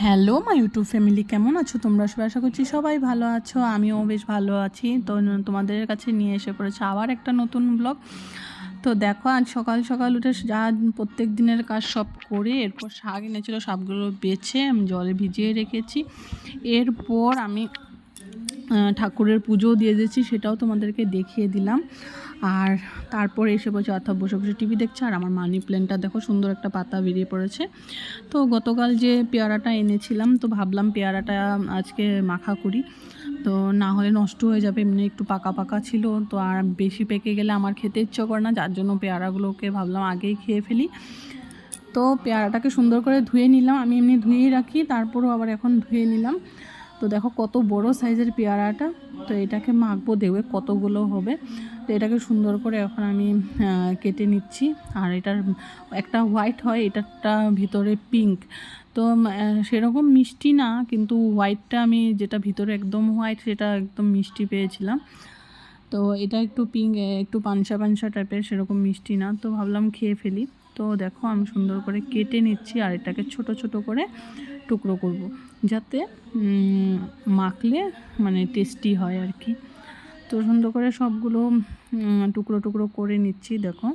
Hello মা YouTube family কেমন আছো তোমরা? সবাই আশা করছি সবাই ভালো আছো। আমিও বেশ ভালো আছি। তো তোমাদের কাছে নিয়ে এসে পড়েছে আবার একটা নতুন ব্লগ তো দেখো, আজ সকাল সকাল উঠে যা প্রত্যেক দিনের কাজ সব করে, এরপর শাক এনেছিলো, শাকগুলো বেছে আমি জলে ভিজিয়ে রেখেছি। এরপর আমি ঠাকুরের পুজো দিয়ে দিয়েছি, সেটাও তোমাদেরকে দেখিয়ে দিলাম। আর তারপরে এসে বসে অর্থাৎ বসে বসে টিভি দেখছে, আর আমার মানি প্ল্যান্টটা দেখো সুন্দর একটা পাতা বেরিয়ে পড়েছে। তো গতকাল যে পেয়ারাটা এনেছিলাম, তো ভাবলাম পেয়ারাটা আজকে মাখা করি। তো না হলে নষ্ট হয়ে যাবে, এমনি একটু পাকা পাকা ছিল, তো আর বেশি পেকে গেলে আমার খেতে ইচ্ছে করে না, যার জন্য পেয়ারাগুলোকে ভাবলাম আগেই খেয়ে ফেলি। তো পেয়ারাটাকে সুন্দর করে ধুয়ে নিলাম, আমি এমনি ধুয়েই রাখি, তারপরও আবার এখন ধুয়ে নিলাম। তো দেখো কত বড় সাইজের পেয়ারাটা। তো এটাকে মাখবো, দেখবে কতগুলো হবে। তো এটাকে সুন্দর করে এখন আমি কেটে নিচ্ছি। আর এটার একটা হোয়াইট হয়, এটারটা ভিতরে পিঙ্ক তো সেরকম মিষ্টি না, কিন্তু হোয়াইটটা আমি যেটা ভিতরে একদম হোয়াইট সেটা একদম মিষ্টি পেয়েছিলাম। তো এটা একটু পিঙ্ক একটু পানসা পানসা টাইপের সেরকম মিষ্টি না। তো ভাবলাম খেয়ে ফেলি। তো দেখো আমি সুন্দর করে কেটে নিচ্ছি আর এটাকে ছোট ছোট করে টুকরো করব যাতে মাখলে মানে টেস্টি হয় আর কি। তো সুন্দর করে সবগুলো টুকরো টুকরো করে নিচ্ছি দেখো।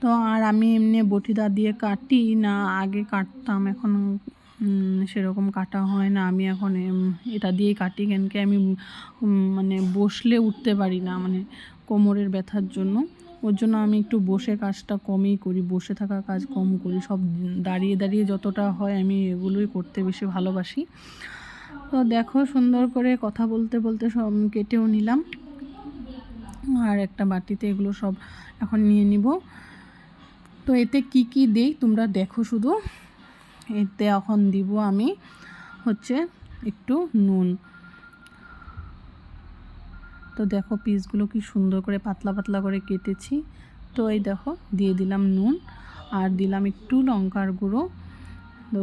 তো আর আমি এমনি বটিদা দিয়ে কাটি না, আগে কাটতাম, এখন সেরকম কাটা হয় না। আমি এখন এটা দিয়েই কাটি কেন কি আমি মানে বসলে উঠতে পারি না মানে কোমরের ব্যথার জন্য। ওর জন্য আমি একটু বসে কাজটা কমই করি, বসে থাকা কাজ কম করি। সব দাঁড়িয়ে দাঁড়িয়ে যতটা হয় আমি এগুলোই করতে বেশি ভালোবাসি। তো দেখো সুন্দর করে কথা বলতে বলতে সব কেটেও নিলাম। আর একটা বাটিতে এগুলো সব এখন নিয়ে নিব। তো এতে কি কি দেই তোমরা দেখো শুধু। এতে এখন দিব আমি হচ্ছে একটু নুন। তো দেখো পিসগুলো কি সুন্দর করে পাতলা পাতলা করে কেটেছি। তো এই দেখো, দিয়ে দিলাম নুন আর দিলাম একটু লঙ্কার গুঁড়ো। তো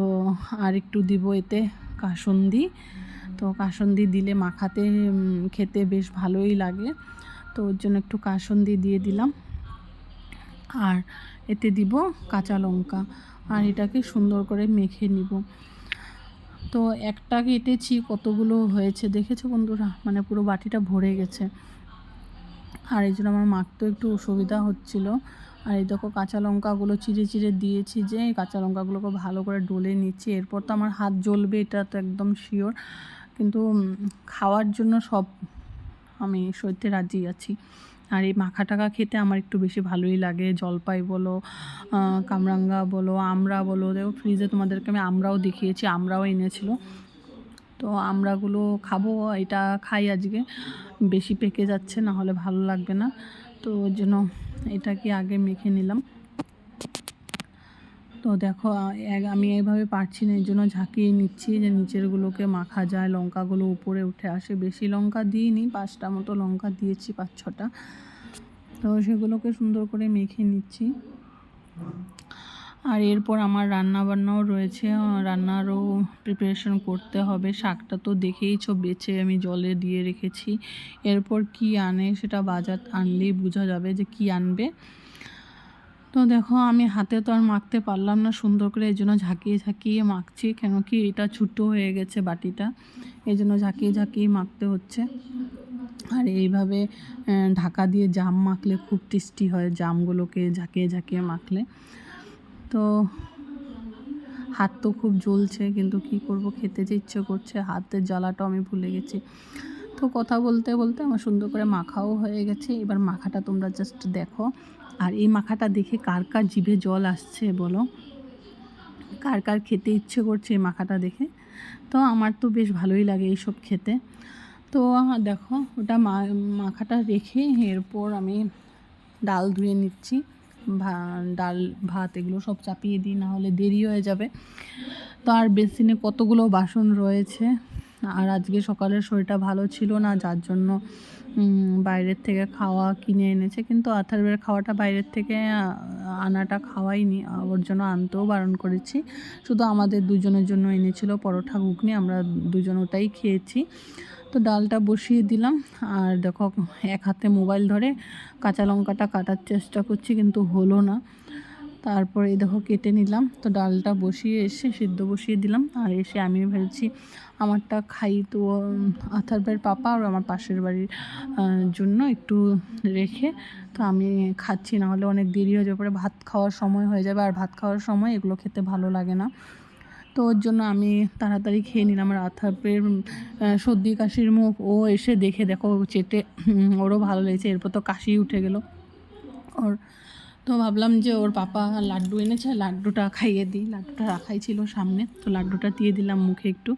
আর একটু দিব এতে কাসন্দি। তো কাসন্দি দিলে মাখাতে খেতে বেশ ভালোই লাগে। তো ওর জন্য একটু কাসন্দি দিয়ে দিলাম। আর এতে দিব কাঁচা লঙ্কা। আর এটাকে সুন্দর করে মেখে নিব। তো একটা কেটেছি, কতগুলো হয়েছে দেখেছ বন্ধুরা? মানে পুরো বাটিটা ভরে গেছে। আর এই জন্য আমার মাখতেও একটু অসুবিধা হচ্ছিল। আর এই দেখো কাঁচা লঙ্কাগুলো চিড়ে চিড়ে দিয়েছি যে কাঁচা লঙ্কাগুলোকে ভালো করে ডলে নিচ্ছি। এরপর তো আমার হাত জ্বলবে, এটা তো একদম শিওর কিন্তু খাওয়ার জন্য সব আমি সইতে রাজি আছি। আর এই মাখা টাকা খেতে আমার একটু বেশি ভালোই লাগে। জলপাই বলো কামরাঙ্গা বলো আমরা বলো, দেখো ফ্রিজে তোমাদেরকে আমি আমরাও দেখিয়েছি আমরাও এনেছিল। তো আমরাগুলো খাব, এটা খাই আজকে। বেশি পেকে যাচ্ছে, না হলে ভালো লাগবে না। তো ওই জন্য এটাকে আগে মেখে নিলাম। তো দেখো আমি এইভাবে পারছি না এই জন্য ঝাঁকিয়ে নিচ্ছি যে নিচেরগুলোকে মাখা যায়, লঙ্কাগুলো উপরে উঠে আসে। বেশি লঙ্কা দিইনি, পাঁচটা মতো লঙ্কা দিয়েছি, পাঁচ ছটা। তো সেগুলোকে সুন্দর করে মেখে নিচ্ছি। আর এরপর আমার রান্না বান্নাও রয়েছে রান্নারও প্রিপারেশন করতে হবে। শাকটা তো দেখেইছো বেছে আমি জলে দিয়ে রেখেছি। এরপর কি আনে সেটা বাজার আনলেই বোঝা যাবে যে কি আনবে। তো দেখো, আমি হাতে তো আর মাখতে পারলাম না সুন্দর করে, এই জন্য ঝাঁকিয়ে ঝাঁকিয়ে মাখছি, কেন কি এটা ছোটো হয়ে গেছে বাটিটা, এই জন্য ঝাঁকিয়ে ঝাঁকিয়ে মাখতে হচ্ছে। আর এইভাবে ঢাকা দিয়ে জাম মাখলে খুব টেস্টি হয় জামগুলোকে ঝাঁকিয়ে ঝাঁকিয়ে মাখলে। তো হাত তো খুব জ্বলছে, কিন্তু কি করব, খেতে যে ইচ্ছে করছে, হাতের জ্বালাটাও আমি ভুলে গেছি। তো কথা বলতে বলতে আমার সুন্দর করে মাখাও হয়ে গেছে, এবার মাখাটা তোমরা জাস্ট দেখো। আর এই মাখাটা দেখে কার কার জিভে জল আসছে বলো? কার কার খেতে ইচ্ছে করছে এই মাখাটা দেখে? তো আমার তো বেশ ভালোই লাগে এইসব খেতে। তো দেখো, ওটা মাখাটা রেখে এরপর আমি ডাল ধুয়ে নিচ্ছি। ভা- ডাল, ভাত এগুলো সব চাপিয়ে দিই না হলে দেরি হয়ে যাবে। তো আর বেসিনে কতগুলো বাসন রয়েছে? আর আজকে সকালের শরীরটা ভালো ছিল না, যার জন্য বাইরের থেকে খাওয়া কিনে এনেছে। কিন্তু আথারবের খাওয়াটা বাইরের থেকে আনাটা খাওয়াইনি, ওর জন্য আনতেও বারণ করেছি। শুধু আমাদের দুজনের জন্য এনেছিল পরোটা, ঘুগনি, আমরা দুজন ওটাই খেয়েছি। তো ডালটা বসিয়ে দিলাম, আর দেখো, এক হাতে মোবাইল ধরে কাঁচা লঙ্কাটা কাটার চেষ্টা করছি, কিন্তু হলো না। তারপরে এই দেখো কেটে নিলাম। তো ডালটা বসিয়ে এসে সিদ্ধ বসিয়ে দিলাম। আর এসে আমি ভেবেছি আমারটা খাই তো আথার ভাইয়ের পাপা আর আমার পাশের বাড়ির জন্য একটু রেখে। তো আমি খাচ্ছি না হলে অনেক দেরি হয়ে যাবে। পরে ভাত খাওয়ার সময় হয়ে যাবে। আর ভাত খাওয়ার সময় এগুলো খেতে ভালো লাগে না। তো ওর জন্য আমি তাড়াতাড়ি খেয়ে নিলাম। আর আথাপের সর্দি কাশির মুখ, ও এসে দেখে দেখো, চেটে ওরও ভালো লেগেছে। এরপর তো কাশি উঠে গেল। ওর তো ভাবলাম যে ওর পাপা লাড্ডু এনেছে, লাড্ডুটা খাইয়ে দিই। লাড্ডুটা রাখাই ছিল সামনে, তো লাড্ডুটা দিয়ে দিলাম মুখে একটু।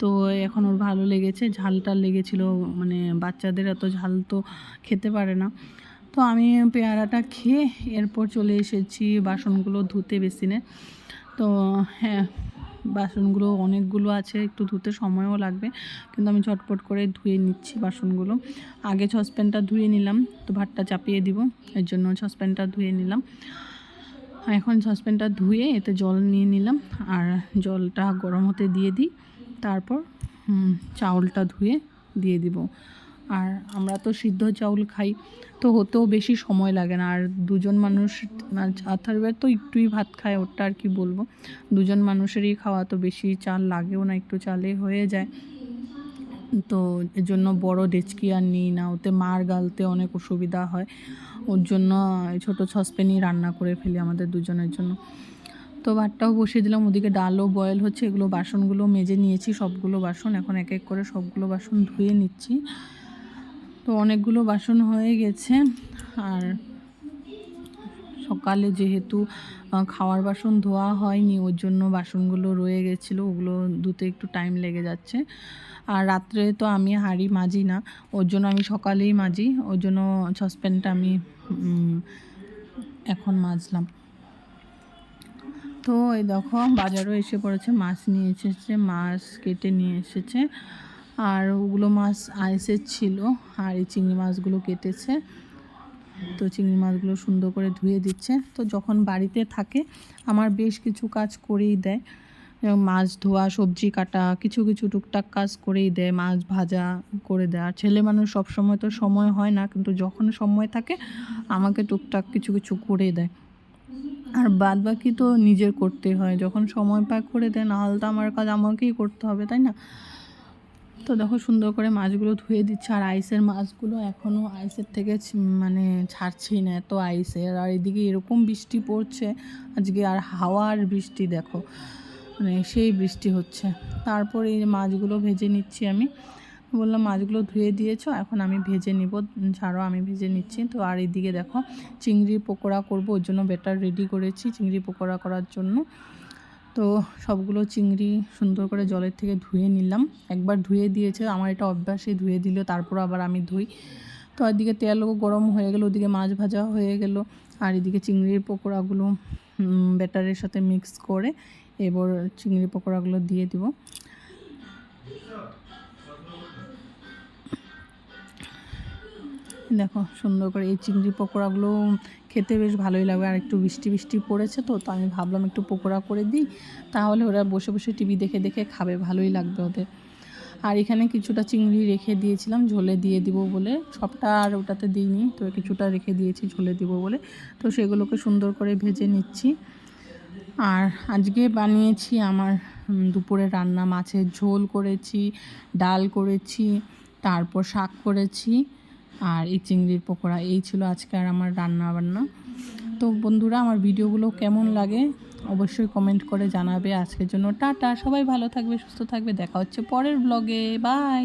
তো এখন ওর ভালো লেগেছে, ঝালটা লেগেছিল মানে বাচ্চাদের এত ঝাল তো খেতে পারে না। তো আমি পেয়ারাটা খেয়ে এরপর চলে এসেছি বাসনগুলো ধুতে বেসিনে। তো হ্যাঁ বাসনগুলো অনেকগুলো আছে, একটু ধুতে সময়ও লাগবে। কিন্তু আমি ঝটপট করে ধুয়ে নিচ্ছি বাসনগুলো। আগে সসপ্যানটা ধুয়ে নিলাম, তো ভাতটা চাপিয়ে দিব, এর জন্য সসপ্যানটা ধুয়ে নিলাম। এখন সসপ্যানটা ধুয়ে এতে জল নিয়ে নিলাম, আর জলটা গরম হতে দিয়ে দিই। তারপর চাউলটা ধুয়ে দিয়ে দিব। আর আমরা তো সিদ্ধ চাউল খাই, তো হতেও বেশি সময় লাগে না। আর দুজন মানুষ আথারবার তো একটুই ভাত খায় ওটা আর কি বলব। দুজন মানুষেরই খাওয়া তো বেশি চাল লাগেও না, একটু চালে হয়ে যায়। তো এর জন্য বড় ডেচকি আর নিই না, ওতে মার গালতে অনেক অসুবিধা হয়। ওর জন্য ছোটো সসপ্যানই রান্না করে ফেলি আমাদের দুজনের জন্য। তো ভাতটাও বসিয়ে দিলাম, ওদিকে ডালও বয়েল হচ্ছে, এগুলো বাসনগুলো মেজে নিয়েছি, সবগুলো বাসন, এখন এক এক করে সবগুলো বাসন ধুয়ে নিচ্ছি। তো অনেকগুলো বাসন হয়ে গেছে। আর সকালে যেহেতু খাওয়ার বাসন ধোয়া হয়নি, ওর জন্য বাসনগুলো রয়ে গেছিল, ওগুলো ধুতে একটু টাইম লেগে যাচ্ছে। আর রাত্রে তো আমি হাঁড়ি মাজি না, ওর জন্য আমি সকালেই মাজি, ওর জন্য সসপ্যানটা আমি এখন মাজলাম। তো এই দেখো, বাজারও এসে পড়েছে, মাছ নিয়ে এসেছে, মাছ কেটে নিয়ে এসেছে। আর ওগুলো মাছ আইসের ছিল, আর এই চিংড়ি মাছগুলো কেটেছে। তো চিংড়ি মাছগুলো সুন্দর করে ধুয়ে দিচ্ছে। তো যখন বাড়িতে থাকে, আমার বেশ কিছু কাজ করেই দেয়। যেমন মাছ ধোয়া, সবজি কাটা, কিছু কিছু টুকটাক কাজ করেই দেয়, মাছ ভাজা করে দেয়। আর ছেলে মানুষ সবসময় তো সময় হয় না, কিন্তু যখন সময় থাকে, আমাকে টুকটাক কিছু কিছু করে দেয়। আর বাদ বাকি তো নিজের করতে হয়। যখন সময় পায় করে দেয় নাহলে তো আমার কাজ আমাকেই করতে হবে, তাই না? তো দেখো সুন্দর করে মাছগুলো ধুয়ে দিচ্ছে, আর আইসের মাছগুলো এখনও আইসের থেকে মানে ছাড়ছেই না, এত আইসের। আর এদিকে এরকম বৃষ্টি পড়ছে, আজকে আর হাওয়ার বৃষ্টি দেখো মানে সেই বৃষ্টি হচ্ছে। তারপরে এই মাছগুলো ভেজে নিচ্ছি আমি। বললাম, মাছগুলো ধুয়ে দিয়েছ, এখন আমি ভেজে নিব ছাড়ো আমি ভেজে নিচ্ছি। তো আর এদিকে দেখো, চিংড়ি পকোড়া করব, ওর জন্য বেটার রেডি করেছি, চিংড়ি পকোড়া করার জন্য। তো সবগুলো চিংড়ি সুন্দর করে জলের থেকে ধুয়ে নিলাম। একবার ধুয়ে দিয়েছে, আমার এটা অভ্যাসে ধুয়ে দিল, তারপর আবার আমি ধুই। তো এদিকে তেলও গরম হয়ে গেল, ওদিকে মাছ ভাজা হয়ে গেল, আর এদিকে চিংড়ির পকোড়াগুলো ব্যাটারের সাথে মিক্স করে এবার চিংড়ি পকোড়াগুলো দিয়ে দিব। দেখো সুন্দর করে এই চিংড়ি পকোড়াগুলো খেতে বেশ ভালোই লাগবে আর একটু বৃষ্টি বৃষ্টি পড়েছে তো তো আমি ভাবলাম একটু পকোড়া করে দিই, তাহলে ওরা বসে বসে টিভি দেখে দেখে খাবে, ভালোই লাগবে ওদের। আর এখানে কিছুটা চিংড়ি রেখে দিয়েছিলাম, ঝোলে দিয়ে দিব বলে, সবটা আর ওটাতে দিইনি, তো কিছুটা রেখে দিয়েছি ঝোলে দিব বলে, তো সেগুলোকে সুন্দর করে ভেজে নিচ্ছি। আর আজকে বানিয়েছি আমার দুপুরে রান্না, মাছের ঝোল করেছি, ডাল করেছি, তারপর শাক করেছি আর এই চিংড়ির পকোড়া, এই ছিল আজকে আর আমার রান্না বান্না তো বন্ধুরা, আমার ভিডিওগুলো কেমন লাগে অবশ্যই কমেন্ট করে জানাবে। আজকের জন্য টাটা, সবাই ভালো থাকবে, সুস্থ থাকবে। দেখা হচ্ছে পরের ব্লগে বাই